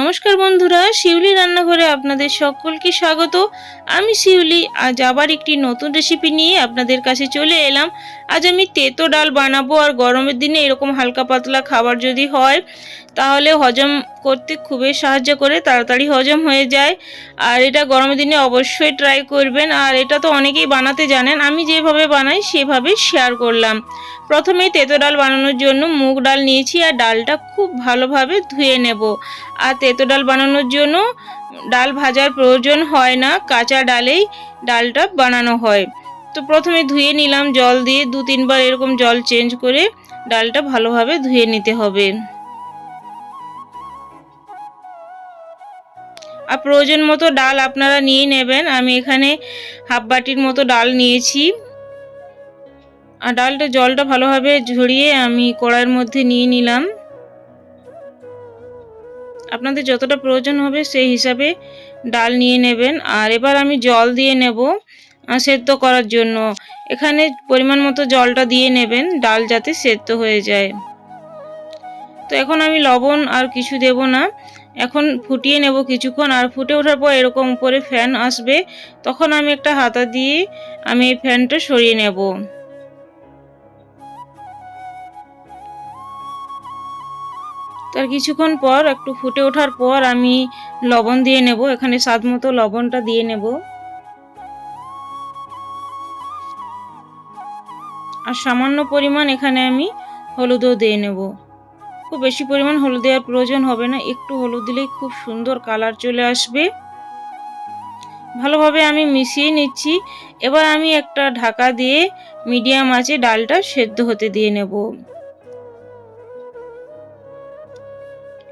নমস্কার বন্ধুরা, শিউলি রান্নাঘরে আপনাদের সকলকে স্বাগত। আমি শিউলি, আজ আবার একটি নতুন রেসিপি নিয়ে আপনাদের কাছে চলে এলাম। আজ আমি তেতো ডাল বানাবো আর গরমের দিনে এরকম হালকা পাতলা খাবার যদি হয়, তাহলে হজম করতে খুবই সাহায্য করে, তাড়াতাড়ি হজম হয়ে যায়। আর এটা গরমের দিনে অবশ্যই ট্রাই করবেন। আর এটা তো অনেকেই বানাতে জানেন, আমি যেভাবে বানাই সেভাবে শেয়ার করলাম। প্রথমে তেতো ডাল বানানোর জন্য মুগ ডাল নিয়েছি আর ডালটা খুব ভালোভাবে ধুয়ে নেব। আর তেতো ডাল বানানোর জন্য ডাল ভাজার প্রয়োজন হয় না, কাঁচা ডালেই ডালটা বানানো হয়। তো প্রথমে ধুয়ে নিলাম জল দিয়ে দু তিনবার এরকম জল চেঞ্জ করে ডালটা ভালোভাবে ধুয়ে নিতে হবে। আর প্রয়োজন মতো ডাল আপনারা নিয়ে নেবেন। আমি এখানে হাফ বাটির মতো ডাল নিয়েছি। আর ডালটা জলটা ভালোভাবে ঝরিয়ে আমি কড়াইয়ের মধ্যে নিয়ে নিলাম। আপনাদের যতটা প্রয়োজন হবে সেই হিসাবে ডাল নিয়ে নেবেন। আর এবার আমি জল দিয়ে নেব সেদ্ধ করার জন্য। এখানে পরিমাণ মতো জলটা দিয়ে নেবেন, ডাল যাতে সেদ্ধ হয়ে যায়। তো এখন আমি লবণ আর কিছু দেব না। এখন ফুটিয়ে নেব কিছুক্ষণ, আর ফুটে ওঠার পর এরকম উপরে ফ্যান আসবে, তখন আমি একটা হাতা দিয়ে আমি এই ফ্যানটা সরিয়ে নেব। তার কিছুক্ষণ পর, একটু ফুটে ওঠার পর আমি লবণ দিয়ে নেব, এখানে স্বাদ মতো লবণটা দিয়ে নেব। আর সামান্য পরিমাণ এখানে আমি হলুদও দিয়ে নেব। খুব বেশি পরিমাণ হলুদ দেওয়ার প্রয়োজন হবে না। একটু হলুদ দিলেই খুব সুন্দর কালার চলে আসবে। ভালোভাবে আমি মিশিয়ে নিচ্ছি। এবার আমি একটা ঢাকা দিয়ে মিডিয়াম আঁচে ডালটা সেদ্ধ হতে দিয়ে নেব।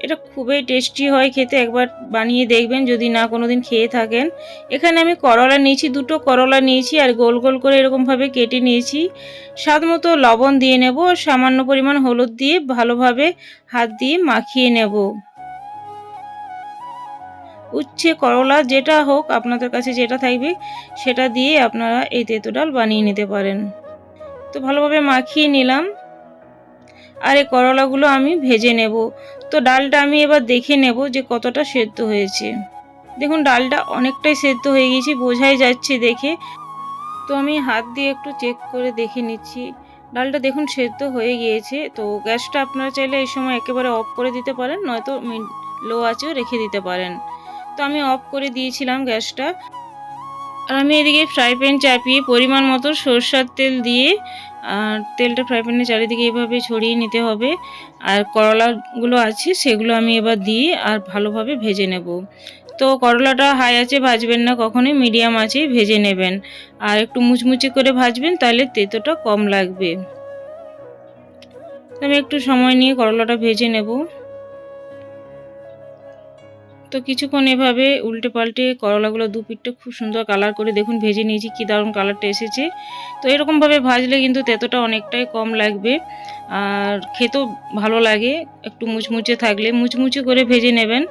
এটা খুবই টেস্টি হয় খেতে, একবার বানিয়ে দেখবেন যদি না কোনো দিন খেয়ে থাকেন। এখানে আমি করলা নিয়েছি, দুটো করলা নিয়েছি আর গোল গোল করে এরকমভাবে কেটে নিয়েছি। স্বাদ মতো লবণ দিয়ে নেব আর সামান্য পরিমাণ হলুদ দিয়ে ভালোভাবে হাত দিয়ে মাখিয়ে নেব। উচ্ছে, করলা, যেটা হোক আপনাদের কাছে যেটা থাকবে, সেটা দিয়ে আপনারা এই তেঁতো ডাল বানিয়ে নিতে পারেন। তো ভালোভাবে মাখিয়ে নিলাম। আর এই করলাগুলো আমি ভেজে নেব। তো ডালটা আমি এবার দেখে নেব যে কতটা সেদ্ধ হয়েছে। দেখুন, ডালটা অনেকটাই সেদ্ধ হয়ে গেছে বোঝাই যাচ্ছে দেখে। তো আমি হাত দিয়ে একটু চেক করে দেখে নিচ্ছি। ডালটা দেখুন, সেদ্ধ হয়ে গিয়েছে। তো গ্যাসটা আপনারা চাইলে এই সময় একেবারে অফ করে দিতে পারেন, নয়তো লো আঁচেও রেখে দিতে পারেন। তো আমি অফ করে দিয়েছিলাম গ্যাসটা। আর আমি এদিকে ফ্রাই প্যান চাপিয়ে পরিমাণ মতো সরষার তেল দিয়ে আর তেলটা ফ্রাই প্যানের চারিদিকে এভাবে ছড়িয়ে নিতে হবে। আর করলাগুলো আছে, সেগুলো আমি এবার দিয়ে আর ভালোভাবে ভেজে নেব। তো করলাটা হাই আছে ভাজবেন না কখনোই মিডিয়াম আছে ভেজে নেবেন। আর একটু মুচমুচে করে ভাজবেন, তাহলে তেতোটা কম লাগবে। আমি একটু সময় নিয়ে করলাটা ভেজে নেব। তো কিছুক্ষণ এভাবে উল্টে পাল্টে করলাগুলো দু পিঠটা খুব সুন্দর কালার করে দেখুন, ভেজে নিয়েছি, কী দারুণ কালারটা এসেছে। তো এরকমভাবে ভাজলে কিন্তু তেতোটা অনেকটাই কম লাগবে। আর খেতেও ভালো লাগে, একটু মুচমুচে থাকলে। মুচমুচে করে ভেজে নেবেন।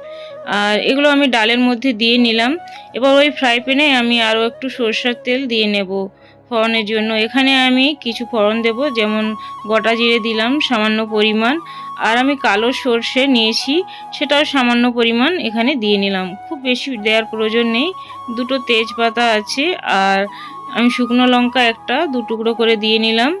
আর এগুলো আমি ডালের মধ্যে দিয়ে নিলাম। এবার ওই ফ্রাই প্যানে আমি আরও একটু সরষের তেল দিয়ে নেব ফোড়নের জন্য। এখানে আমি কিছু ফোড়ন দেব, যেমন গোটা জিরে দিলাম, সামান্য পরিমাণ। আর আমি কালো সর্ষে নিয়েছি, সেটাও সামান্য পরিমাণ এখানে দিয়ে নিলাম। খুব বেশি দেওয়ার প্রয়োজন নেই, দুটো তেজপাতা আছে আর আমি শুকনো লঙ্কা একটা, দু টুকরো করে দিয়ে নিলাম।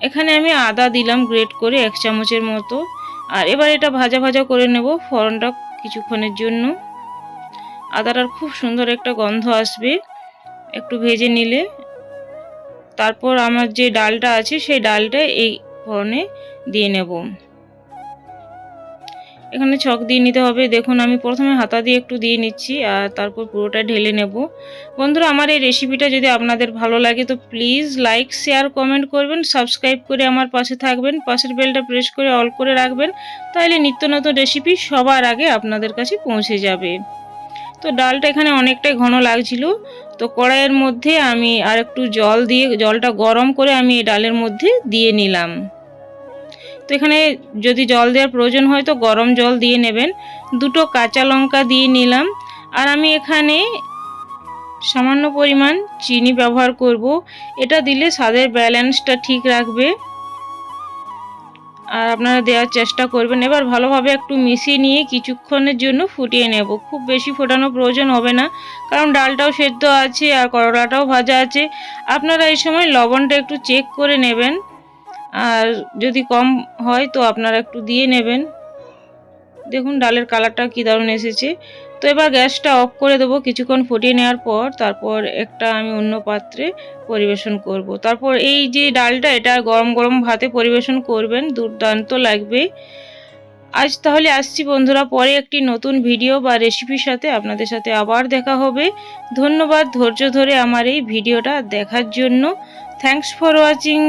এখানে আমি আদা দিলাম গ্রেট করে এক চামচের মতো। আর এবার এটা ভাজা ভাজা করে নেব ফোড়নটা কিছুক্ষণের জন্য। আদাটার খুব সুন্দর একটা গন্ধ আসবে একটু ভেজে নিলে। তারপর আমার যে ডালটা আছে, সেই ডালটা এই ফোড়নে দিয়ে নেব। এখানে ছক দিয়ে নিতে হবে। দেখুন, আমি প্রথমে হাতা দিয়ে একটু দিয়ে নিচ্ছি আর তারপর পুরোটা ঢেলে নেব। বন্ধুরা, আমার এই রেসিপিটা যদি আপনাদের ভালো লাগে, তো প্লিজ লাইক শেয়ার কমেন্ট করবেন সাবস্ক্রাইব করে আমার পাশে থাকবেন, পাশের বেলটা প্রেস করে অল করে রাখবেন তাহলে নিত্য নতুন রেসিপি সবার আগে আপনাদের কাছে পৌঁছে যাবে। তো ডালটা এখানে অনেকটাই ঘন লাগছিল। তো কড়াইয়ের মধ্যে আমি আর একটু জল দিয়ে, জলটা গরম করে আমি এই ডালের মধ্যে দিয়ে নিলাম। তো এখানে যদি জল দেওয়ার প্রয়োজন হয় তো গরম জল দিয়ে নেবেন। দুটো কাঁচা লঙ্কা দিয়ে নিলাম। আর আমি এখানে সামান্য পরিমাণ চিনি ব্যবহার করব। এটা দিলে স্বাদের ব্যালেন্সটা ঠিক রাখবে। আর আপনারা দেওয়ার চেষ্টা করবেন। এবার ভালোভাবে একটু মিশিয়ে নিয়ে কিছুক্ষণের জন্য ফুটিয়ে নেব। খুব বেশি ফোটানোর প্রয়োজন হবে না। কারণ ডালটাও সেদ্ধ আছে আর করলাটাও ভাজা আছে। আপনারা এই সময় লবণটা একটু চেক করে নেবেন। আর যদি কম হয় তো আপনারা একটু দিয়ে নেবেন। দেখুন, ডালের কালারটা কী দারুণ এসেছে। তো এবার গ্যাসটা অফ করে দেবো, কিছুক্ষণ ফুটিয়ে নেওয়ার পর তারপর একটা আমি অন্য পাত্রে পরিবেশন করব। তারপর এই যে ডালটা, এটা গরম গরম ভাতে পরিবেশন করবেন, দুর্দান্ত লাগবে। আজ তাহলে আসছি বন্ধুরা, পরে একটি নতুন ভিডিও বা রেসিপির সাথে আপনাদের সাথে আবার দেখা হবে। ধন্যবাদ, ধৈর্য ধরে আমার এই ভিডিওটা দেখার জন্য। Thanks for watching